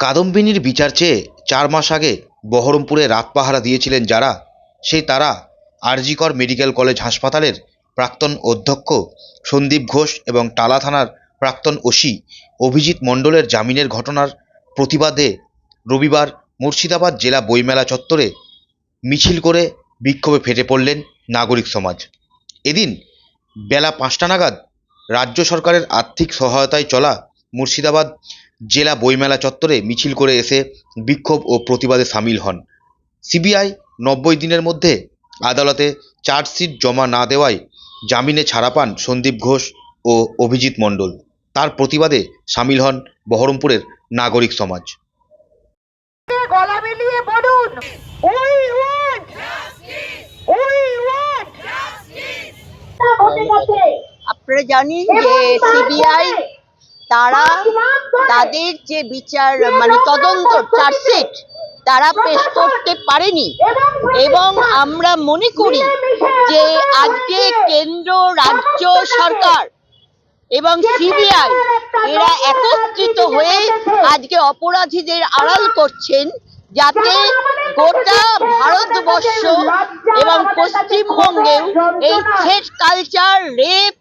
কাদম্বিনীর বিচার চেয়ে চার মাস আগে বহরমপুরে রাত পাহারা দিয়েছিলেন যারা, সেই তারা আরজিকর মেডিকেল কলেজ হাসপাতালের প্রাক্তন অধ্যক্ষ সন্দীপ ঘোষ এবং টালা থানার প্রাক্তন ওসি অভিজিৎ মণ্ডলের জামিনের ঘটনার প্রতিবাদে রবিবার মুর্শিদাবাদ জেলা বইমেলা চত্বরে মিছিল করে বিক্ষোভে ফেটে পড়লেন নাগরিক সমাজ। এদিন বেলা পাঁচটা নাগাদ রাজ্য সরকারের আর্থিক সহায়তায় চলা মুর্শিদাবাদ জেলা বইমেলা চত্বরে মিছিল করে এসে বিক্ষোভ ও প্রতিবাদে সামিল হন। সিবিআই নব্বই দিনের মধ্যে আদালতে চার্জশিট জমা না দেওয়ায় জামিনে ছাড়া পান সন্দীপ ঘোষ ও অভিজিৎ মণ্ডল। তার প্রতিবাদে সামিল হন বহরমপুরের নাগরিক সমাজ। গলা মিলিয়ে বলুন? আপনারা জানেন যে সিবিআই তারা তাদের যে বিচার মানে তদন্ত চার্জশিট, তারা পেশ করতে পারেনি। এবং আমরা মনে করি যে আজকে কেন্দ্র, রাজ্য সরকার এবং সিবিআই এরা একত্রিত হয়ে আজকে অপরাধীদের আড়াল করছেন যাতে গোটা ভারতবর্ষ এবং পশ্চিমবঙ্গেও এই থ্রেট কালচার, রেপ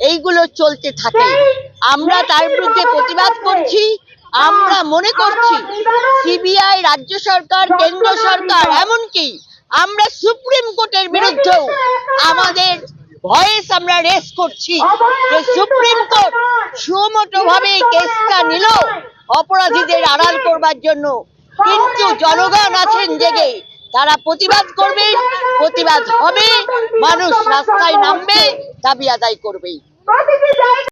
এইগুলো চলতে থাকে। আমরা তার বিরুদ্ধে প্রতিবাদ করছি, আমরা মনে করছি সিবিআই, রাজ্য সরকার, কেন্দ্র সরকার, এমনকি আমরা সুপ্রিম কোর্টের বিরুদ্ধেও আমাদের ভয়েস আমরা রেস করছি যে সুপ্রিম কোর্ট সুমোটো ভাবে কেসটা নিল অপরাধীদের আড়াল করবার জন্য। কিন্তু জনগণ আছেন জেগে, তারা প্রতিবাদ করবে, প্রতিবাদ হবে, মানুষ রাস্তায় নামবে, দাবি আদায় করবে